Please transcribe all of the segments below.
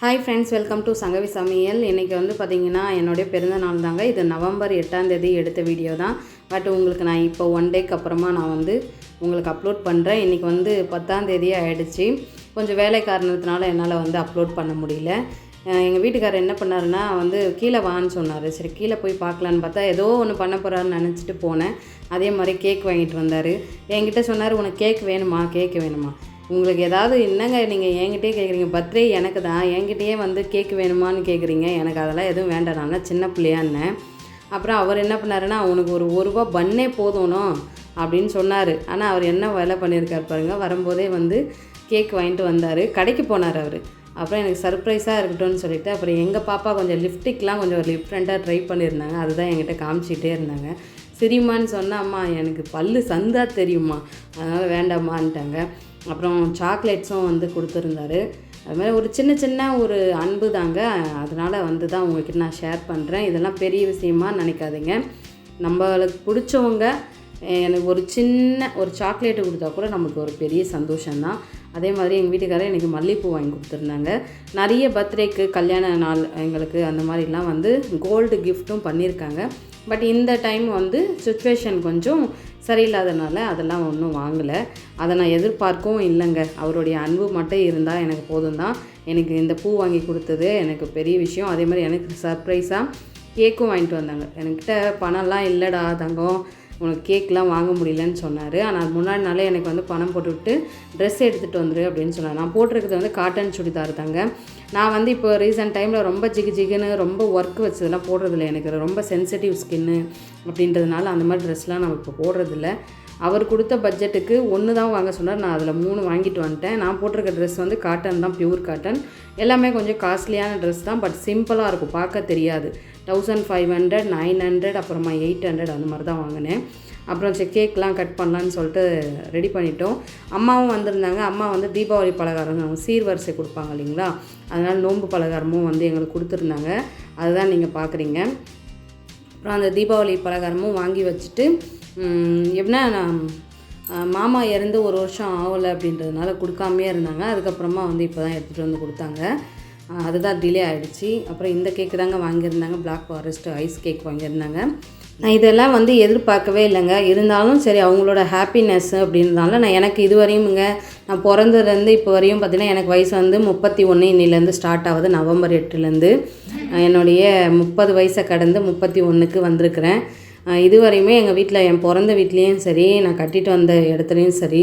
Hi friends welcome to Sangavi Samayal இன்றைக்கி வந்து பார்த்திங்கன்னா என்னுடைய பிறந்த நாள் தாங்க. இது நவம்பர் எட்டாம் தேதி எடுத்த வீடியோ தான். பட் உங்களுக்கு நான் இப்போ ஒன் டேக்கு அப்புறமா நான் வந்து உங்களுக்கு அப்லோட் பண்ணுறேன் இன்றைக்கி வந்து பத்தாம் தேதியே கொஞ்சம் வேலை காரணத்தினால என்னால் வந்து அப்லோட் பண்ண முடியல. எங்கள் வீட்டுக்காரர் என்ன பண்ணாருன்னா வந்து கீழே வான்னு சொன்னார். சரி கீழே போய் பார்க்கலான்னு பார்த்தா ஏதோ ஒன்று பண்ண போகிறாருன்னு நினச்சிட்டு போனேன். அதே மாதிரி கேக் வாங்கிட்டு வந்தார். என்கிட்ட சொன்னார் உனக்கு கேக் வேணுமா? கேக் வேணுமா? உங்களுக்கு ஏதாவது என்னங்க நீங்கள் என்கிட்டயே கேட்குறீங்க பர்த்டே எனக்கு தான். என்கிட்டயே வந்து கேக் வேணுமான்னு கேட்குறீங்க எனக்கு அதெல்லாம் எதுவும் வேண்டாம். நான் சின்ன பிள்ளையான்னேன் அப்புறம் அவர் என்ன பண்ணாருன்னா அவனுக்கு ஒரு ஒரு ரூபா பண்ணே போதும்னும் அப்படின்னு சொன்னார். ஆனால் அவர் என்ன வேலை பண்ணியிருக்காரு பாருங்க. வரும்போதே வந்து கேக் வாங்கிட்டு வந்தார். கடைக்கு போனார் அவர். அப்புறம் எனக்கு சர்ப்ரைஸாக இருக்கட்டும்னு சொல்லிட்டு அப்புறம் எங்கள் பாப்பா கொஞ்சம் லிப்டிக்லாம் கொஞ்சம் டிஃப்ரெண்ட்டாக ட்ரை பண்ணியிருந்தாங்க. அதுதான் என்கிட்ட காமிச்சிட்டே இருந்தாங்க. சிரிமான்னு சொன்னா அம்மா எனக்கு பல்லு சந்தா தெரியுமா அதனால் வேண்டாமான்ட்டாங்க அப்புறம் சாக்லேட்ஸும் வந்து கொடுத்துருந்தாரு. அது மாதிரி ஒரு சின்ன சின்ன ஒரு அன்பு தாங்க. அதனால் வந்து தான் உங்ககிட்ட நான் ஷேர் பண்ணுறேன் இதெல்லாம் பெரிய விஷயமா நினைக்காதீங்க. நம்மளுக்கு பிடிச்சவங்க எனக்கு ஒரு சின்ன ஒரு சாக்லேட்டு கொடுத்தா கூட நமக்கு ஒரு பெரிய சந்தோஷம்தான். அதே மாதிரி எங்கள் வீட்டுக்காரர் எனக்கு மல்லிகைப்பூ வாங்கி கொடுத்துருந்தாங்க. நிறைய பர்த்டேக்கு கல்யாண நாள் எங்களுக்கு அந்த மாதிரிலாம் வந்து கோல்டு கிஃப்ட்டும் பண்ணியிருக்காங்க. பட் இந்த டைம் வந்து சுச்சுவேஷன் கொஞ்சம் சரியில்லாதனால அதெல்லாம் ஒன்றும் வாங்கலை. அதை நான் எதிர்பார்க்கவும் இல்லைங்க. அவருடைய அன்பு மட்டும் இருந்தால் எனக்கு போதும் தான் எனக்கு இந்த பூ வாங்கி கொடுத்தது எனக்கு பெரிய விஷயம். அதே மாதிரி எனக்கு சர்ப்ரைஸாக கேக்கும் வாங்கிட்டு வந்தாங்க. என்கிட்ட பணம்லாம் இல்லைடா தங்கம். உனக்கு கேக்லாம் வாங்க முடியலன்னு சொன்னார். ஆனால் அது முன்னாடி நாளே எனக்கு வந்து பணம் போட்டுவிட்டு ட்ரெஸ் எடுத்துகிட்டு வந்துரு அப்படின்னு சொன்னார். நான் போட்டிருக்கிறது வந்து காட்டன் சுடிதார் தாங்க. நான் வந்து இப்போ ரீசெண்ட் டைமில் ரொம்ப ஜிகு ஜிகுன்னு ரொம்ப ஒர்க் வச்சதெல்லாம் போடுறதில்ல எனக்கு. ரொம்ப சென்சிட்டிவ் ஸ்கின்னு அப்படின்றதுனால அந்த மாதிரி ட்ரெஸ்லாம் நம்ம இப்போ போடுறதில்ல. அவர் கொடுத்த பட்ஜெட்டுக்கு ஒன்று தான் வாங்க சொன்னார். நான் அதில் மூணு வாங்கிட்டு வந்துட்டேன். நான் போட்டிருக்க ட்ரெஸ் வந்து காட்டன் தான் பியூர் காட்டன் எல்லாமே கொஞ்சம் காஸ்ட்லியான ட்ரெஸ் தான் பட் சிம்பிளாக இருக்கும். பார்க்க தெரியாது. Thousand five hundred nine hundred அப்புறமா எயிட் ஹண்ட்ரட் அந்த மாதிரி தான் வாங்கினேன். அப்புறம் சரி கேக்லாம் கட் பண்ணலான்னு சொல்லிட்டு ரெடி பண்ணிட்டோம். அம்மாவும் வந்திருந்தாங்க. அம்மா வந்து தீபாவளி பலகாரம் அவங்க சீர்வரிசை கொடுப்பாங்க இல்லைங்களா? அதனால் நோன்பு பலகாரமும் வந்து எங்களுக்கு கொடுத்துருந்தாங்க. அதுதான் நீங்கள் பார்க்குறீங்க அப்புறம் அந்த தீபாவளி பலகாரமும் வாங்கி வச்சுட்டு எப்படின்னா நான் மாமா இறந்து ஒரு வருஷம் ஆகலை அப்படின்றதுனால கொடுக்காமே இருந்தாங்க. அதுக்கப்புறமா வந்து இப்போ தான் எடுத்துகிட்டு வந்து கொடுத்தாங்க. அதுதான் டிலே ஆகிடுச்சு அப்புறம் இந்த கேக்கு தாங்க வாங்கியிருந்தாங்க. பிளாக் ஃபாரஸ்ட் ஐஸ் கேக் வாங்கியிருந்தாங்க. நான் இதெல்லாம் வந்து எதிர்பார்க்கவே இல்லைங்க. இருந்தாலும் சரி அவங்களோட ஹாப்பினஸ் அப்படின்றதால நான் எனக்கு இது வரையும்ங்க நான் பிறந்ததுலேருந்து இப்போ வரையும் பார்த்திங்கன்னா எனக்கு வயசு வந்து முப்பத்தி ஒன்று இன்னிலேருந்து ஸ்டார்ட் ஆகுது. நவம்பர் எட்டுலேருந்து என்னுடைய முப்பது வயசை கடந்து முப்பத்தி ஒன்றுக்கு வந்திருக்கிறேன். இதுவரையுமே எங்கள் வீட்டில் என் பிறந்த வீட்லேயும் சரி நான் கட்டிட்டு வந்த இடத்துலையும் சரி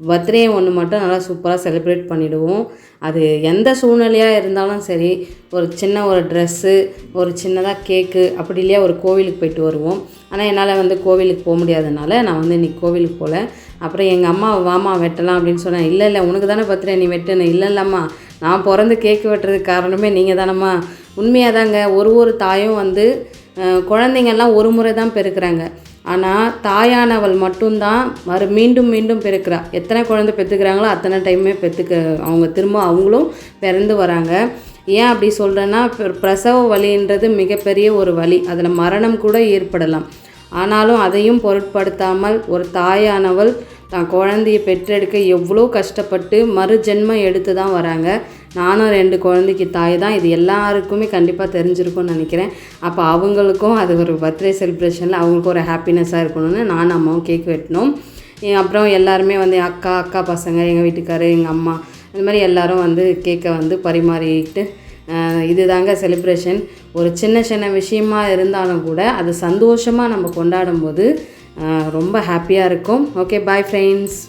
பர்த்டே ஒன்று மட்டும் நல்லா சூப்பராக செலிப்ரேட் பண்ணிவிடுவோம் அது எந்த சூழ்நிலையாக இருந்தாலும் சரி ஒரு சின்ன ஒரு ட்ரெஸ்ஸு ஒரு சின்னதாக கேக்கு அப்படி இல்லையா ஒரு கோவிலுக்கு போயிட்டு வருவோம். ஆனால் என்னால் வந்து கோவிலுக்கு போக முடியாதனால நான் வந்து இன்றைக்கி கோவிலுக்கு போகல அப்புறம் எங்கள் அம்மா வாமா வெட்டலாம் அப்படின்னு சொன்னேன் இல்லை இல்லை உனக்கு தானே பர்த்டே நீ வெட்டணும் இல்லை இல்லைம்மா நான் பிறந்து கேக்கு வெட்டுறதுக்கு காரணமே நீங்கள் தானம்மா. உண்மையாக தாங்க ஒரு ஒரு தாயும் வந்து குழந்தைங்கள்லாம் ஒரு முறை தான் பெருக்கிறாங்க. ஆனால் தாயானவள் மட்டும்தான் மறு மீண்டும் மீண்டும் பிறக்கிறா எத்தனை குழந்தை பெற்றுக்கிறாங்களோ அத்தனை டைமே பெற்றுக்க அவங்க திரும்ப அவங்களும் பிறந்து வராங்க. ஏன் அப்படி சொல்கிறேன்னா பிரசவ வலின்றது மிகப்பெரிய ஒரு வலி. அதில் மரணம் கூட ஏற்படலாம். ஆனாலும் அதையும் பொருட்படுத்தாமல் ஒரு தாயானவள் தான் குழந்தையை பெற்றெடுக்க எவ்வளோ கஷ்டப்பட்டு மறு ஜென்மம் எடுத்து தான் வராங்க. நானும் ரெண்டு குழந்தைக்கு தாய் தான். இது எல்லாருக்குமே கண்டிப்பாக தெரிஞ்சிருக்கும்னு நினைக்கிறேன். அப்போ அவங்களுக்கும் அது ஒரு பர்த்டே செலிப்ரேஷனில் அவங்களுக்கும் ஒரு ஹாப்பினஸ்ஸாக இருக்கணும்னு நானும் அம்மாவும் கேக் வெட்டினோம். அப்புறம் எல்லாருமே வந்து அக்கா அக்கா பசங்க எங்கள் வீட்டுக்காரு எங்கள் அம்மா இந்த மாதிரி எல்லோரும் வந்து கேக்கை வந்து பரிமாறிட்டு இதுதாங்க செலிப்ரேஷன். ஒரு சின்ன சின்ன விஷயமா இருந்தாலும் கூட அது சந்தோஷமாக நம்ம கொண்டாடும் போது ரொம்ப ஹாப்பியாக இருக்கும். Okay bye friends.